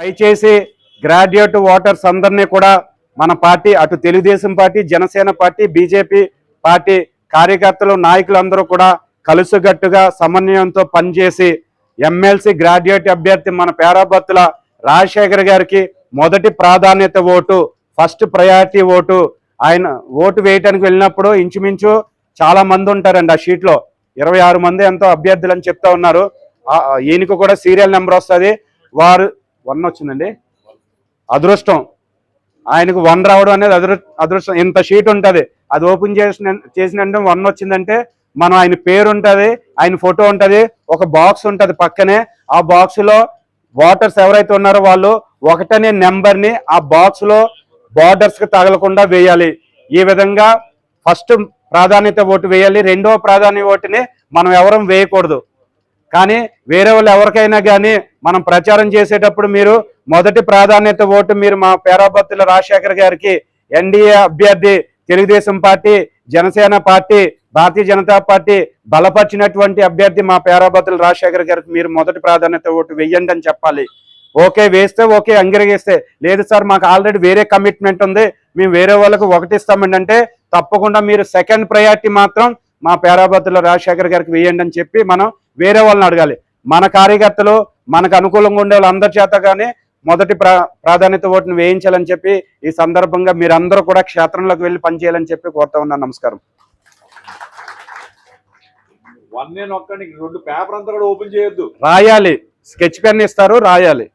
దయచేసి graduate voters అందరినీ కూడా మన పార్టీ అటు Telugu Desam party Janasena party BJP party కార్యకర్తలు నాయకులందరూ కూడా కలుసుగట్టుగా సమన్వయంతో పనిచేసి ఎమ్మెల్సీ గ్రాడ్యుయేట్ అభ్యర్థి మన పేరాభత్తుల రాజశేఖర్ గారికి మొదటి ప్రాధాన్యత ఓటు ఫస్ట్ ప్రయారిటీ ఓటు. ఆయన ఓటు వేయటానికి వెళ్ళినప్పుడు ఇంచుమించు చాలా మంది ఉంటారండి ఆ షీట్లో. ఇరవై ఆరు మంది ఎంతో అభ్యర్థులు అని చెప్తా ఉన్నారు. ఈయనకు కూడా సీరియల్ నెంబర్ వస్తుంది. వారు వన్ వచ్చిందండి. అదృష్టం. ఆయనకు వన్ రావడం అనేది అదృ అదృష్టం. ఇంత షీట్ ఉంటుంది. అది ఓపెన్ చేసిన చేసిన వన్ వచ్చిందంటే మనం ఆయన పేరు ఉంటుంది ఆయన ఫోటో ఉంటుంది ఒక బాక్స్ ఉంటుంది పక్కనే. ఆ బాక్స్లో వాటర్స్ ఓటర్స్ ఎవరైతే ఉన్నారో వాళ్ళు ఒకటనే నెంబర్ని ఆ బాక్స్లో బార్డర్స్కి తగలకుండా వేయాలి. ఈ విధంగా ఫస్ట్ ప్రాధాన్యత ఓటు వేయాలి. రెండవ ప్రాధాన్యత ఓటుని మనం ఎవరం వేయకూడదు. కానీ వేరే వాళ్ళు ఎవరికైనా కానీ మనం ప్రచారం చేసేటప్పుడు మీరు మొదటి ప్రాధాన్యత ఓటు మీరు మా పేరాబత్తుల రాజశేఖర్ గారికి ఎన్డీఏ అభ్యర్థి Telugu Desam party Janasena party Bharatiya Janata party బలపరిచినటువంటి అభ్యర్థి మా పేరాబత్తుల రాజశేఖర్ గారికి మీరు మొదటి ప్రాధాన్యత ఓటు వెయ్యండి అని చెప్పాలి. ఓకే వేస్తే ఓకే అంగీకరిస్తే లేదు సార్ మాకు ఆల్రెడీ వేరే కమిట్మెంట్ ఉంది. మేము వేరే వాళ్ళకు ఒకటి ఇస్తామండి అంటే తప్పకుండా మీరు సెకండ్ ప్రయారిటీ మాత్రం మా పేరాబత్తుల రాజశేఖర్ గారికి వేయండి అని చెప్పి మనం వేరే వాళ్ళని అడగాలి. మన కార్యకర్తలు మనకు అనుకూలంగా ఉండే వాళ్ళందరి చేత కానీ మొదటి ప్రా ప్రాధాన్యత ఓటును వేయించాలని చెప్పి ఈ సందర్భంగా మీరందరూ కూడా క్షేత్రంలోకి వెళ్ళి పనిచేయాలని చెప్పి కోరుతా ఉన్నాను నమస్కారం. రెండు పేపర్ అంతా కూడా ఓపెన్ చేయొద్దు. రాయాలి. స్కెచ్ పెన్ ఇస్తారు రాయాలి.